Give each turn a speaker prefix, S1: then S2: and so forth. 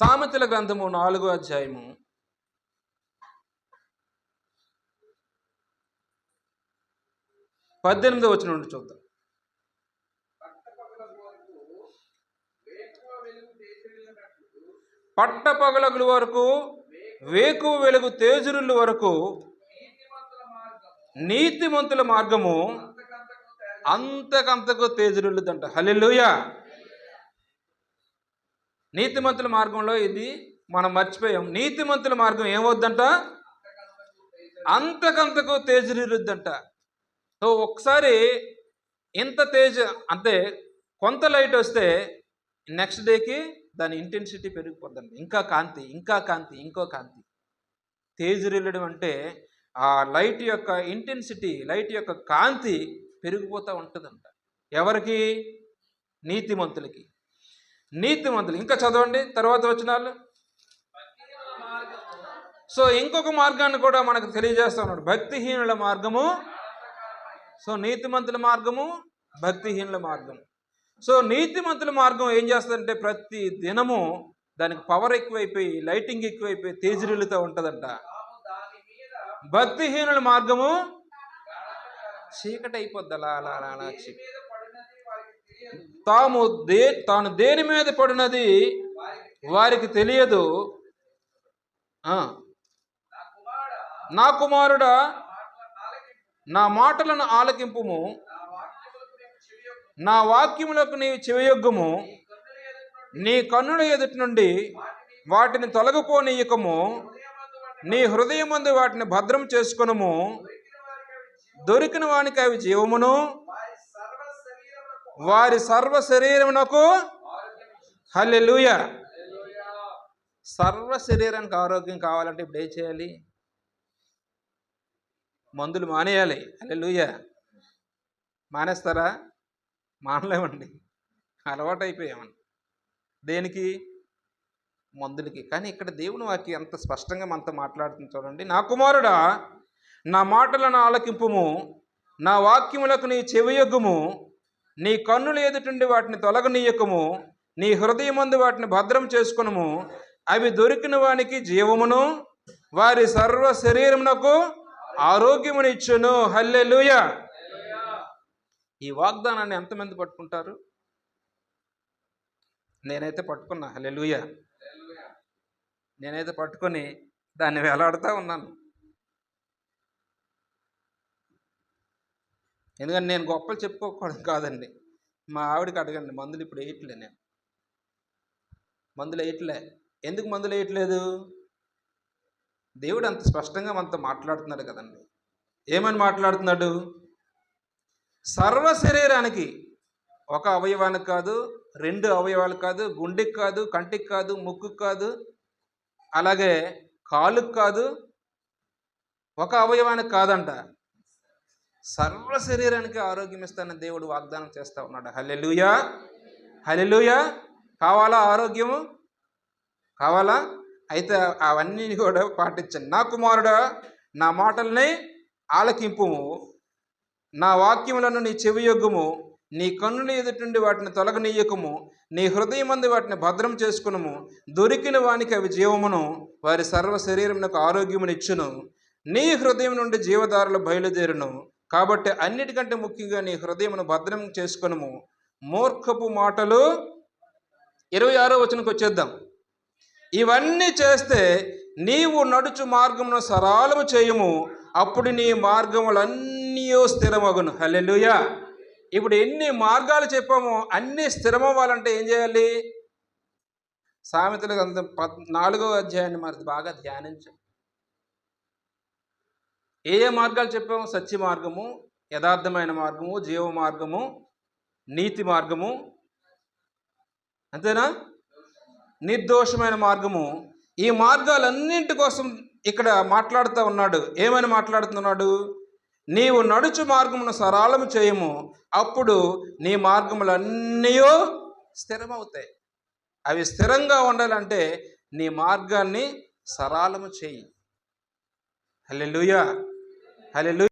S1: సామెతల గ్రంథము నాలుగో అధ్యాయము. పద్దెనిమిదో వచ్చిన నుండి చూద్దాం. పట్టపగలగుల వరకు వేకువ వెలుగు తేజురుల వరకు నీతిమంతుల మార్గము అంతకంతకు తేజురులుదంట. హలెలుయా నీతిమంతుల మార్గంలో ఇది మనం మర్చిపోయాం. నీతిమంతుల మార్గం ఏమవుద్దంట? అంతకంతకు తేజరిరుద్దంట సో ఒకసారి ఇంత తేజ అంటే కొంత లైట్ వస్తే నెక్స్ట్ డేకి దాని ఇంటెన్సిటీ పెరిగిపోద్దండి ఇంకా కాంతి ఇంకా కాంతి ఇంకో కాంతి. తేజరిల్లడం అంటే ఆ లైట్ యొక్క ఇంటెన్సిటీ లైట్ యొక్క కాంతి పెరిగిపోతూ ఉంటుందంట. ఎవరికి? నీతిమంతులకి. నీతిమంతులు. ఇంకా చదవండి. తర్వాత వచనాలు. సో ఇంకొక మార్గాన్ని కూడా మనకు తెలియజేస్తా ఉన్నాడు. భక్తిహీనుల మార్గము. సో నీతిమంతుల మార్గము భక్తిహీనుల మార్గం సో నీతిమంతుల మార్గం ఏం చేస్తుందంటే ప్రతి దినము దానికి పవర్ ఎక్కువైపోయి లైటింగ్ ఎక్కువైపోయి తేజరిల్లుతూ ఉంటుందంట. భక్తిహీనుల మార్గము చీకటి అయిపోద్ది అలా అలా అలా చీకటి తాము దే తాను దేని మీద పడినది? వారికి తెలియదు. నా కుమారుడా నా మాటలను ఆలకింపుము. నా వాక్యములకు నీ చెవియొగ్గము. నీ కన్నుల ఎదుటి నుండి వాటిని తొలగిపోనీయకము. నీ హృదయమందు వాటిని భద్రం చేసుకునము. దొరికిన వానికి అవి జీవమును. వారి సర్వ శరీరమునకు హల్లెలూయ. సర్వ శరీరానికి ఆరోగ్యం కావాలంటే ఇప్పుడు ఏం చేయాలి? మందులు మానేయాలి. హల్లెలూయ. మానేస్తారా? మానలేమండి. అలవాటు అయిపోయామండి దేనికి? మందులకి. కానీ ఇక్కడ దేవుని వాక్యం ఎంత స్పష్టంగా మనతో మాట్లాడుతుంది చూడండి. నా కుమారుడా నా మాటలను ఆలకింపుము. నా వాక్యములకు నీ చెవియొగ్గుము. నీ కన్నులు ఎదుటుండి వాటిని తొలగనీయకము నీ హృదయమందు వాటిని భద్రం చేసుకునము. అవి దొరికిన వానికి జీవమును వారి సర్వ శరీరమునకు ఆరోగ్యమునిచ్చును. హల్లెలూయ. ఈ వాగ్దానాన్ని ఎంతమంది పట్టుకుంటారు? నేనైతే పట్టుకున్నా. హల్లెలూయ. నేనైతే పట్టుకొని దాన్ని వేలాడుతూ ఉన్నాను. ఎందుకంటే నేను గొప్పలు చెప్పుకోకూడదు కాదండి. మా ఆవిడకి అడగండి మందులు ఇప్పుడు వేయట్లే నేను. మందులు వేయట్లే. ఎందుకు మందులు వేయట్లేదు? దేవుడు అంత స్పష్టంగా మనతో మాట్లాడుతున్నాడు కదండి. ఏమని మాట్లాడుతున్నాడు? సర్వ శరీరానికి ఒక అవయవానికి కాదు రెండు అవయవాలు కాదు గుండెకి కాదు కంటికి కాదు ముక్కుకి కాదు అలాగే కాలుకు కాదు ఒక అవయవానికి కాదంట. సర్వ శరీరానికి ఆరోగ్యం ఇస్తానని దేవుడు వాగ్దానం చేస్తా ఉన్నాడు. హలెలుయా హలెలుయా కావాలా ఆరోగ్యము? కావాలా? అయితే అవన్నీ కూడా పాటించండి నా కుమారుడా నా మాటల్ని ఆలకింపుము నా వాక్యములను నీ చెవి చెవియొగ్గుము నీ కన్నుల ఎదుటి వాటిని తొలగనీయకము. నీ హృదయమందు వాటిని భద్రం చేసుకునుము. దొరికిన వానికి అవి జీవమును. వారి సర్వ శరీరమునకు ఆరోగ్యమునిచ్చును. నీ హృదయం నుండి జీవదారులు బయలుదేరును. కాబట్టి అన్నిటికంటే ముఖ్యంగా నీ హృదయమును భద్రం చేసుకునము. మూర్ఖపు మాటలు ఇరవై ఆరో వచనకు వచ్చేద్దాం. ఇవన్నీ చేస్తే నీవు నడుచు మార్గమును సరళము చేయము. అప్పుడు నీ మార్గములన్నీ స్థిరమగును. హలెలుయా ఇప్పుడు ఎన్ని మార్గాలు చెప్పామో అన్నీ స్థిరమవ్వాలంటే ఏం చేయాలి? సామెతలు అంత నాలుగో అధ్యాయాన్ని మరి బాగా ధ్యానించండి ఏ ఏ మార్గాలు చెప్పాము సత్య మార్గము యథార్థమైన మార్గము జీవ మార్గము నీతి మార్గము అంతేనా? నిర్దోషమైన మార్గము. ఈ మార్గాలన్నింటి కోసం ఇక్కడ మాట్లాడుతూ ఉన్నాడు. ఏమని మాట్లాడుతున్నాడు? నీవు నడుచు మార్గమును సరళము చేయము. అప్పుడు నీ మార్గములన్నీ స్థిరమవుతాయి. అవి స్థిరంగా ఉండాలంటే నీ మార్గాన్ని సరళము చేయి. హల్లెలూయా. హల్లెలూయా